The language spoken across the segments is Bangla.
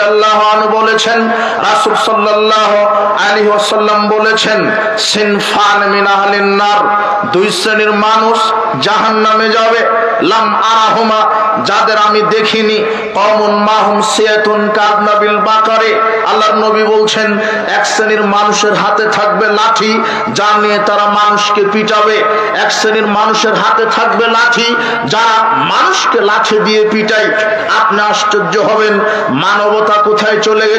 রাদিয়াল্লাহু আনহু বলেছেন, রাসূল সাল্লাল্লাহু আলাইহি ওয়াসাল্লাম বলেছেন, সিনফান মিন আহলিন নার, দুই শ্রেণির মানুষ জাহান্নামে যাবে। লাম আরাহুমা, যাদের আমি দেখিনি নবী বলছেন, এক শ্রেণির মানুষের হাতে থাকবে লাঠি, যা নিয়ে তারা মানুষকে পিটাবে। এক শ্রেণির মানুষের হাতে থাকবে লাঠি যারা মানুষকে লাঠি দিয়ে পিটায়। আপনি আশ্চর্য হবেন, মানবতা কোথায় চলে গেছে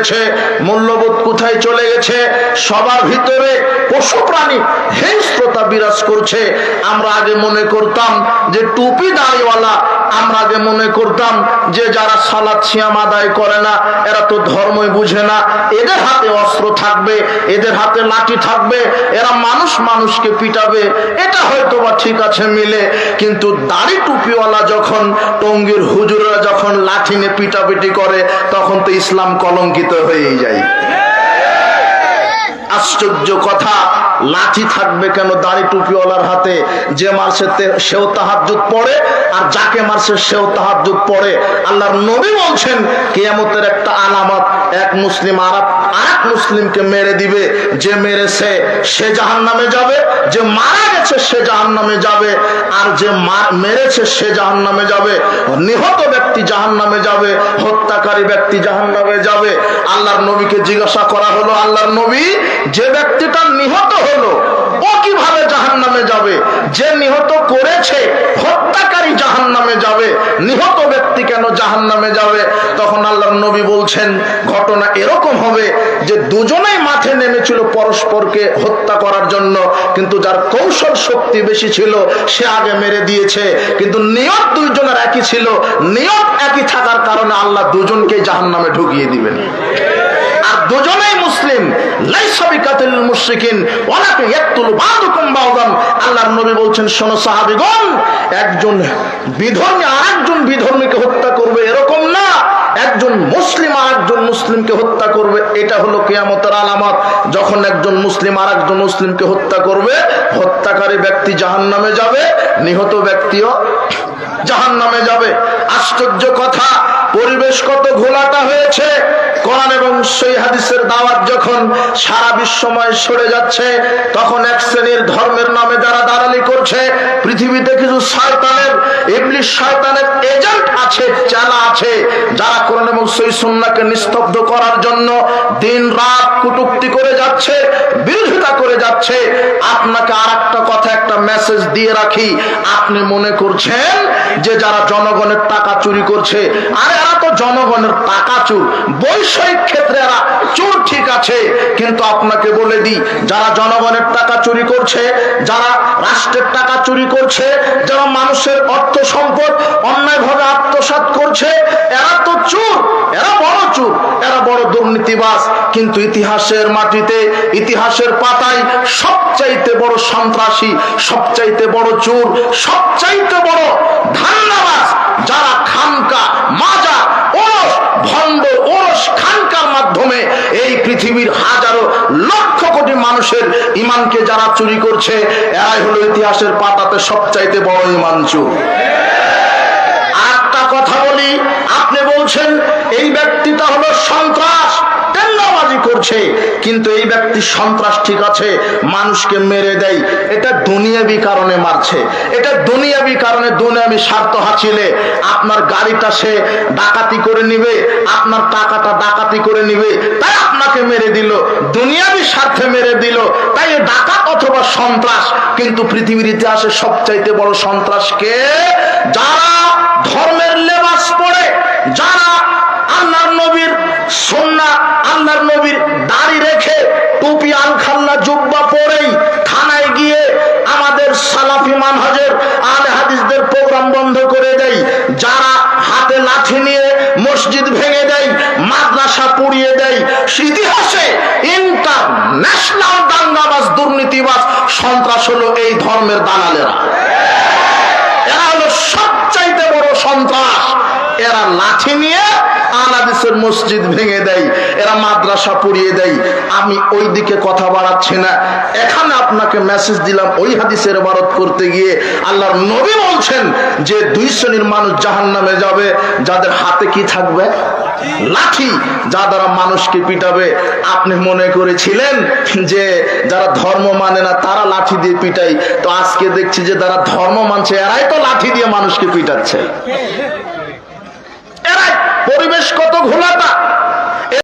মূল্যবোধ কোথায় চলে গেছে? সবার ভিতরে পশু প্রাণী হিংস্রতা বিরাজ করছে। আমরা আগে মনে করতাম যে টুপি দাড়িওয়ালা আমরা আগে মনে করতাম যে যারা সালাদ সিয়াম আদায় করে না, এরা তো ধর্মই বুঝে না। এদের হাতে অস্ত্র থাকবে, এদের হাতে লাঠি থাকবে, এরা মানুষ মানুষকে পিটাবে, এটা হয়তো বা ঠিক আছে মিলে। কিন্তু দাড়ি টুপিওয়ালা যখন, টঙ্গির হুজুররা যখন লাঠি নিয়ে পিটাপিটি করে, তখন তো ইসলাম কলঙ্কিত হয়েই যায়। আশ্চর্য কথা লাঠি থাকবে কেন? দাড়ি টুপিওয়ালার হাতে। যে মারছে সেও তাহাজুদ পড়ে, আর যাকে মারছে সেও তাহাজুদ পড়ে। আল্লাহর নবী বলছেন, কেয়ামতের একটা আলামত, এক মুসলিম আরব আরেক মুসলিমকে মেরে দিবে। যে মেরেছে, সে জাহান নামে যাবে। যে মারা গেছে, সে জাহান নামে যাবে। আর যে মেরেছে, সে জাহান নামে যাবে। নিহত ব্যক্তি জাহান নামে যাবে। হত্যাকারী ব্যক্তি জাহান নামে যাবে। আল্লাহর নবীকে জিজ্ঞাসা করা হলো, আল্লাহর নবী, যে ব্যক্তিটা নিহত হলো, ও কীভাবে জাহান নামে যাবে? যে নিহত করেছে, হত্যাকারী জাহান নামে যাবে। নিহত ব্যক্তি কেন জাহান নামে যাবে? তখন আল্লাহ নবী বলছেন, ঘটনা এরকম হবে যে দুজনেই মাঠে নেমেছিল পরস্পরকে হত্যা করার জন্য, কিন্তু যার কৌশল শক্তি বেশি ছিল, সে আগে মেরে দিয়েছে। কিন্তু নিয়ত দুইজনের একই ছিল। নিয়ত একই থাকার কারণে আল্লাহ দুজনকে জাহান নামে ঢুকিয়ে দিবেন। দুজনেই মুসলিম। আল্লাহর নবী বলছেন, শোনো সাহাবীগণ, একজন বিধর্মী আরেকজন বিধর্মীকে হত্যা করবে এরকম না। একজন মুসলিম আর একজন মুসলিমকে হত্যা করবে, এটা হলো কিয়ামতের আলামত। যখন একজন মুসলিম আর একজন মুসলিমকে হত্যা করবে, হত্যাকারী ব্যক্তি জাহান্নামে যাবে, নিহত ব্যক্তিও জাহান নামে যাবে। আশ্চর্য কথা, পরিবেশ কত ঘোলাটা হয়েছে। কোরআন এবং সেই হাদিসের দাওয়াত যখন সারা বিশ্বময় সরে যাচ্ছে, তখন এক শ্রেণির ধর্মের নামে যারা দালালি করছে, পৃথিবীতে কিছু শয়তানের ইবলিশ শয়তানের এজেন্ট আছে, চালা আছে, যারা কোরআন এবং সেই সুন্নাহকে নিস্তব্ধ করার জন্য দিন রাত কুটুক্তি করে যাচ্ছে, বিরোধিতা করে যাচ্ছে। আপনাকে আর একটা কথা, একটা মেসেজ দিয়ে রাখি। আপনি মনে করছেন যে যারা জনগণের টাকা চুরি করছে, আর জনগণের টাকা চুর। বৈষয়িক ক্ষেত্রে এরা চোর ঠিক আছে, কিন্তু আপনাকে বলে দিই, যারা জনগণের টাকা চুরি করছে, যারা রাষ্ট্রের টাকা চুরি করছে, যারা মানুষের অর্থ সম্পদ অন্যায়ভাবে আত্মসাৎ করছে, এরা তো চুর, এরা বড় চুর, এরা বড় দুর্নীতিবাস কিন্তু ইতিহাসের মাটিতে, ইতিহাসের পাতায় সবচাইতে বড় সন্ত্রাসী, সবচাইতে বড় চোর, সবচাইতে বড় ধান্দাবাজ যারা খানকা মানুষের ইমানকে যারা চুরি করছে, এরাই হলো ইতিহাসের পাতাতে সবচাইতে বড় ইমান চুর। আরেকটা কথা বলি বলছেন, এই ব্যক্তিটা হলো সন্ত্রাস। টেন্ডাবাজি করছে। কিন্তু এই ব্যক্তি সন্ত্রাস ঠিক আছে, মানুষকে মেরে দেয়। এটা দুনিয়াবি কারণে মারছে। এটা দুনিয়াবি কারণে দুনিয়াবি স্বার্থ হাসিলে আপনার গাড়িটা সে ডাকাতি করে নিবে, আপনার টাকাটা ডাকাতি করে নিবে, তাই আপনাকে মেরে দিল। দুনিয়াবি স্বার্থে মেরে দিল, তাই ডাকাত অথবা সন্ত্রাস। কিন্তু পৃথিবীর ইতিহাসে সবচাইতে বড় সন্ত্রাসকে যারা ধর্মের লেবাস পড়ে যারা আল্লাহর নবীর সন্না আল্লাহর নবীর দাড়ি রেখে টুপি, আলখাল্লা, জুব্বা পরেই থানায় গিয়ে আমাদের সালাফি মানহাজের আলে হাদিসদের প্রোগ্রাম বন্ধ করে দেয়, যারা হাতে লাঠি নিয়ে মসজিদ ভেঙে দেয়, মাদ্রাসা পুড়িয়ে দেয়, ইতিহাসে ইন্টারন্যাশনাল দাঙ্গাবাজ, দুর্নীতিবাজ সন্ত্রাস হলো এই ধর্মের দালালেরা। এরা হলো সবচাইতে বড় সন্ত্রাস। এরা লাঠি নিয়ে আনাদিসের মসজিদ ভেঙে দেয়, এরা মাদ্রাসা পুড়িয়ে দেয়। আমি ওই দিকে কথা বাড়াচ্ছি না। এখানে আপনাকে মেসেজ দিলাম, ওই হাদিসের বারত করতে গিয়ে আল্লাহর নবী বলছেন যে দুই শ্রেণির মানুষ জাহান নামে যাবে, যাদের হাতে কি থাকবে? লাঠি যা দ্বারা মানুষকে পিটাবে। আপনি মনে করেছিলেন যে যারা ধর্ম মানে না, তারা লাঠি দিয়ে পিটাই তো আজকে দেখছি যে যারা ধর্ম মানছে, এরাই তো লাঠি দিয়ে মানুষকে পিটাচ্ছে। পরিবেশ কত ঘোলাটা